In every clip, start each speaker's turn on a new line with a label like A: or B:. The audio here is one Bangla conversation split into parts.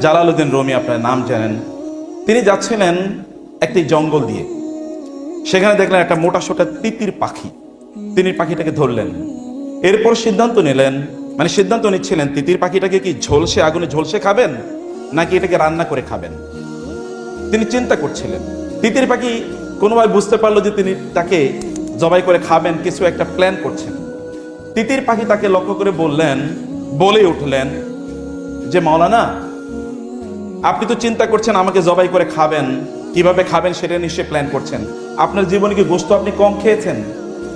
A: জালালউদ্দিন রুমি আপনার নাম জানেন। তিনি যাচ্ছিলেন একটি জঙ্গল দিয়ে। সেখানে দেখলেন একটা মোটা সোটা তিতির পাখি। তিনি পাখিটাকে ধরলেন। এরপর সিদ্ধান্ত নিলেন মানে সিদ্ধান্ত নিচ্ছিলেন, তিতির পাখিটাকে কি ঝলসে আগুনে ঝলসে খাবেন, নাকি এটাকে রান্না করে খাবেন? তিনি চিন্তা করছিলেন। তিতির পাখি কোনোভাবে বুঝতে পারল যে তিনি তাকে জবাই করে খাবেন, কিছু একটা প্ল্যান করছেন। তিতির পাখি তাকে লক্ষ্য করে বললেন, বলে উঠলেন যে, মাওলানা আপনি তো চিন্তা করছেন আমাকে জবাই করে খাবেন। কীভাবে খাবেন সেটা নিশ্চয়ই প্ল্যান করছেন। আপনার জীবনে কি গোস্ত আপনি কম খেয়েছেন?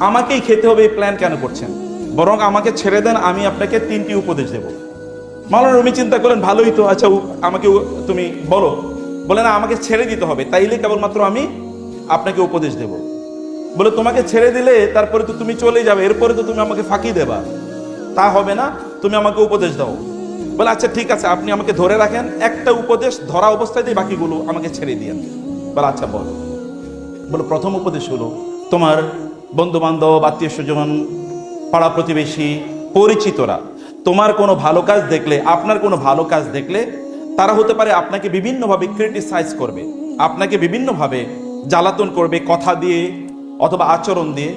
A: আমাকেই খেতে হবে এই প্ল্যান কেন করছেন? বরং আমাকে ছেড়ে দেন, আমি আপনাকে তিনটি উপদেশ দেব। মাওলানা রুমি চিন্তা করলেন, ভালোই তো আচ্ছা আমাকে তুমি বলো। বলে, না, আমাকে ছেড়ে দিতে হবে। তাইলে কেবলমাত্র আমি আপনাকে উপদেশ দেব। বলে, তোমাকে ছেড়ে দিলে তারপরে তো তুমি চলে যাবে। এরপরে তো তুমি আমাকে ফাঁকি দেবা। তা হবে না, তুমি আমাকে উপদেশ দাও। বলে আচ্ছা ঠিক আছে, আপনি আমাকে ধরে রাখেন, একটা উপদেশ ধরা অবস্থায় দিয়ে বাকিগুলো আমাকে ছেড়ে দিয়েন বলে আচ্ছা বলো। বলে, প্রথম উপদেশ হলো, তোমার বন্ধু বান্ধব আত্মীয় স্বজন, পাড়া প্রতিবেশী, পরিচিতরা, তোমার কোনো ভালো কাজ দেখলে, আপনার কোনো ভালো কাজ দেখলে, তারা হতে পারে আপনাকে বিভিন্নভাবে ক্রিটিসাইজ করবে, আপনাকে বিভিন্নভাবে জ্বালাতন করবে, কথা দিয়ে অথবা আচরণ দিয়ে।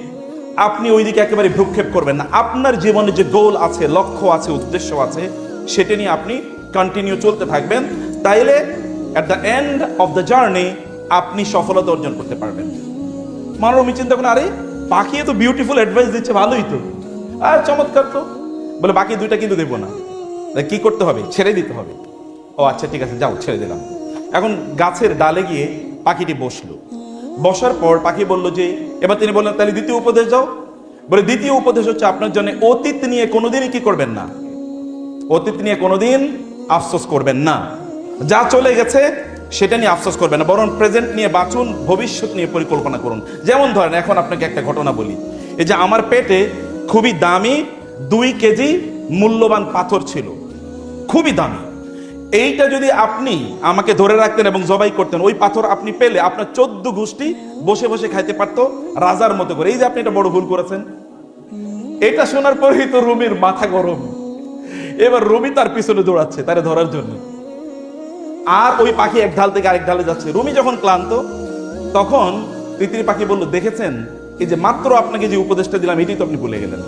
A: আপনি ওইদিকে একেবারে ভ্রুক্ষেপ করবেন না। আপনার জীবনে যে গোল আছে, লক্ষ্য আছে, উদ্দেশ্য আছে সেটা নিয়ে আপনি কন্টিনিউ চলতে থাকবেন। তাইলে at the end of the journey আপনি সফলতা অর্জন করতে পারবেন। মানুষ আমি চিন্তা করেন, আরে পাখি তো বিউটিফুল অ্যাডভাইস দিচ্ছে, ভালোই তো। আর চমৎকার তো। বলে বাকি দুইটা কিন্তু দেবো না। কি করতে হবে? ছেড়ে দিতে হবে। ও আচ্ছা ঠিক আছে, যাও, ছেড়ে দিলাম। এখন গাছের ডালে গিয়ে পাখিটি বসল। বসার পর পাখি বলল যে, এবার তিনি বললেন, তাহলে দ্বিতীয় উপদেশ যাও বলে, দ্বিতীয় উপদেশ হচ্ছে আপনার জন্য অতীত নিয়ে কোনোদিনই কি করবেন না। অতীত নিয়ে কোনোদিন আফসোস করবেন না। যা চলে গেছে, সেটা নিয়ে আফসোস করবেন না। বরং প্রেজেন্ট নিয়ে বাঁচুন, ভবিষ্যৎ নিয়ে পরিকল্পনা করুন। যেমন ধরেন, এখন আপনাকে একটা ঘটনা বলি। এই যে আমার পেটে খুবই দামি দুই কেজি মূল্যবান পাথর ছিল। খুবই দামি। এইটা যদি আপনি আমাকে ধরে রাখতেন এবং জবাই করতেন, ওই পাথর আপনি পেলে আপনার চোদ্দ গোষ্ঠী বসে বসে খাইতে পারতো রাজার মতো করে। এই যে আপনি এটা বড় ভুল করেছেন। এটা শোনার পরেই তো রুমির মাথা গরম। এবার রুমি তার পিছনে দৌড়াচ্ছে তারে ধরার জন্য। আর ওই পাখি এক ঢাল থেকে আরেক ঢালে যাচ্ছে। রুমি যখন ক্লান্ত, তখন তিতির পাখি বলল, দেখেছেন? এই যে মাত্র আপনাকে যে উপদেশটা দিলাম, এটাই তো আপনি ভুলে গেলেন।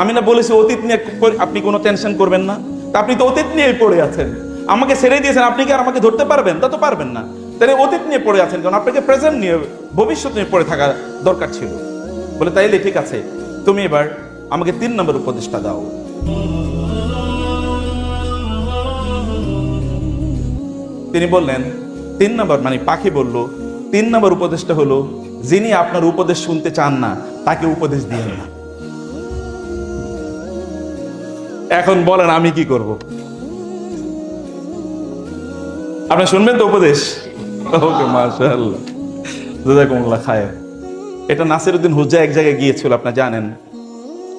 A: আমি না বলেছি, অতীত নিয়ে আপনি কোনো টেনশন করবেন না। তা আপনি তো অতীত নিয়েই পড়ে আছেন। আমাকে ছেড়ে দিয়েছেন, আপনি কি আর আমাকে ধরতে পারবেন? তা তো পারবেন না। তাহলে অতীত নিয়ে পড়ে আছেন কারণ আপনাকে প্রেজেন্ট নিয়ে, ভবিষ্যৎ নিয়ে পড়ে থাকা দরকার ছিল। বলে, তাইলে ঠিক আছে। তুমি এবার আমাকে তিন নম্বর উপদেশটা দাও। তিনি বললেন, তিন নম্বর মানে পাখি বলল, তিন নম্বর উপদেশটা হলো, যিনি আপনার উপদেশ শুনতে চান না, তাকে উপদেশ দিয়েন না। এখন বলেন, আমি কি করব? আপনি শুনবেন তো উপদেশ? ওকে খায় এটা নাসিরউদ্দিন হুজ্জা এক জায়গায় গিয়েছিল আপনারা জানেন।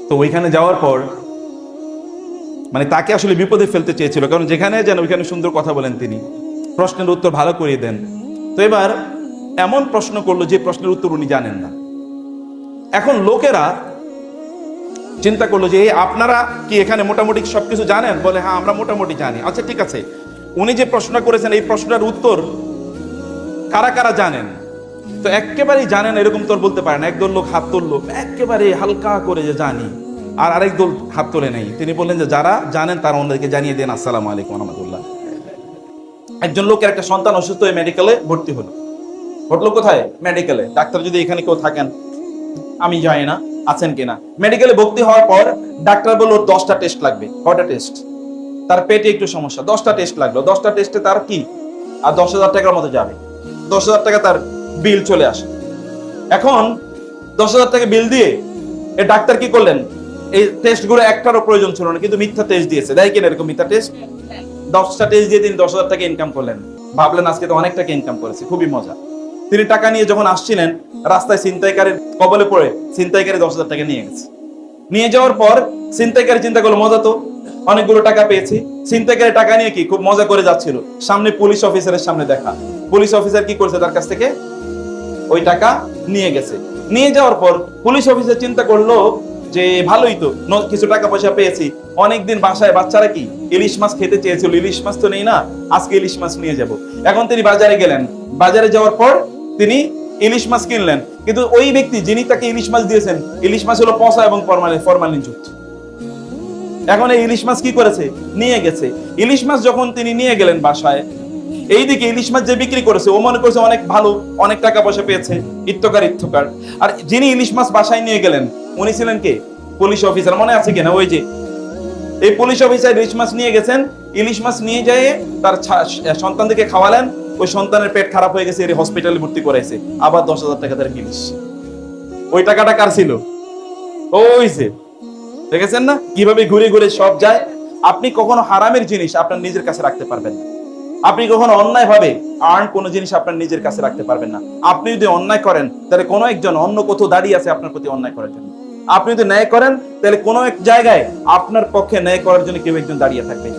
A: তো ওইখানে যাওয়ার পর মানে তাকে আসলে বিপদে ফেলতে চেয়েছিল, কারণ যেখানে যান, ওইখানে সুন্দর কথা বলেন তিনি। প্রশ্নের উত্তর ভালো করিয়ে দেন। তো এবার এমন প্রশ্ন করল যে প্রশ্নের উত্তর উনি জানেন না। এখন লোকেরা চিন্তা করল যে আপনারা কি এখানে মোটামুটি সবকিছু জানেন? বলে হ্যাঁ আমরা মোটামুটি জানি। আচ্ছা ঠিক আছে। উনি যে প্রশ্ন করেছেন, এই প্রশ্নের উত্তর কারা কারা জানেন? তো একেবারেই জানেন এরকম তোর বলতে পারেন একদল লোক হাত তুললো, একেবারে হালকা করে যে জানি। আর আরেক দল হাত তোলে নেই। তিনি বললেন যে, যারা জানেন, তারা ওনাদেরকে জানিয়ে দেন। আসসালামু আলাইকুম রহমতুল্লাহ। একজন লোকের একটা সন্তান অসুস্থ হয়ে মেডিকেলে ভর্তি হলো। ঘটলো কোথায়? মেডিকেলে ডাক্তার যদি এখানে কেউ থাকেন, আমি জানি না, আছেন কিনা। মেডিকেলে ভর্তি হওয়ার পর ডাক্তার বলল দশটা টেস্ট লাগবে। কটা টেস্ট তার পেটে একটু সমস্যা। দশটা টেস্ট লাগল। দশটা টেস্টে তার কি? আর দশ হাজার টাকার মতো যাবে। দশ হাজার টাকা তার বিল চলে আসে। এখন দশ হাজার টাকা বিল দিয়ে এ ডাক্তার কি করলেন? এই টেস্টগুলো একটারও প্রয়োজন ছিল না, কিন্তু মিথ্যা টেস্ট দিয়েছে। দেয় কিনা এরকম মিথ্যা টেস্ট দশটা টেস্ট দিয়ে তিনি দশ হাজার টাকা ইনকাম করলেন। ভাবলেন আজকে তো অনেক টাকা ইনকাম করেছে, খুবই মজা। তিনি টাকা নিয়ে যখন আসছিলেন, রাস্তায় ছিনতাইকারীর কবলে পড়ে ছিনতাইকারী দশ হাজার টাকা নিয়ে গেছে। নিয়ে যাওয়ার পর ছিনতাইকারী চিন্তা করল, মজা তো, অনেকগুলো টাকা পেয়েছি। ছিনতাইকারী টাকা নিয়ে কি খুব মজা করে যাচ্ছিল। সামনে পুলিশ অফিসারের সামনে দেখা। পুলিশ অফিসার কি করছে তার কাছ থেকে? ওই টাকা নিয়ে গেছে। নিয়ে যাওয়ার পর পুলিশ অফিসার চিন্তা করল যে ভালোই তো কিছু টাকা পয়সা পেয়েছি। অনেকদিন বাসায় বাচ্চারা কি, ইলিশ মাছ খেতে চেয়েছিল, ইলিশ মাছ তো নেই না, আজকে ইলিশ মাছ নিয়ে যাব। এখন তিনি বাজারে গেলেন। বাজারে যাওয়ার পর তিনি ইলিশ মাছ কিনলেন। কিন্তু ওই ব্যক্তি যিনি তাকে ইলিশ মাছ দিয়েছেন, ইলিশ মাছ হলো পচা এবং ফরমালিন যুক্ত। এখন এই ইলিশ মাছ কি করেছে? নিয়ে গেছে। ইলিশ মাছ যখন তিনি নিয়ে গেলেন বাসায় এইদিকে ইলিশ মাছ যে বিক্রি করেছে, ও মনে করছে অনেক ভালো, অনেক টাকা পয়সা পেয়েছে, ইত্যকার ইত্যকার। আর যিনি ইলিশ মাছ বাসায় নিয়ে গেলেন, উনি ছিলেন কে? পুলিশ অফিসার, মনে আছে কিনা? ওই যে, এই পুলিশ অফিসার ইলিশ মাছ নিয়ে গেছেন, ইলিশ মাছ নিয়ে যায় তার সন্তানদেরকে খাওয়ালেন, ওই সন্তানের পেট খারাপ হয়ে গেছে, এর হসপিটালে ভর্তি করাইছে, আবার দশ হাজার টাকা তার ইলিশ। ওই টাকাটা কার ছিল? ওই যে, দেখেছেন না? কীভাবে ঘুরে ঘুরে সব যায়? আপনি কখনো হারামের জিনিস আপনার নিজের কাছে রাখতে পারবেন না। আপনি কখনো অন্যায় ভাবে আর্ন কোনো জিনিস আপনার নিজের কাছে রাখতে পারবেন না। আপনি যদি অন্যায় করেন, তাহলে কোনো একজন অন্য কোথাও দাঁড়িয়ে আছে আপনার প্রতি অন্যায় করার জন্য। আপনি যদি ন্যায় করেন, তাহলে কোনো এক জায়গায় আপনার পক্ষে ন্যায় করার জন্য কেউ একজন দাঁড়িয়ে থাকবে।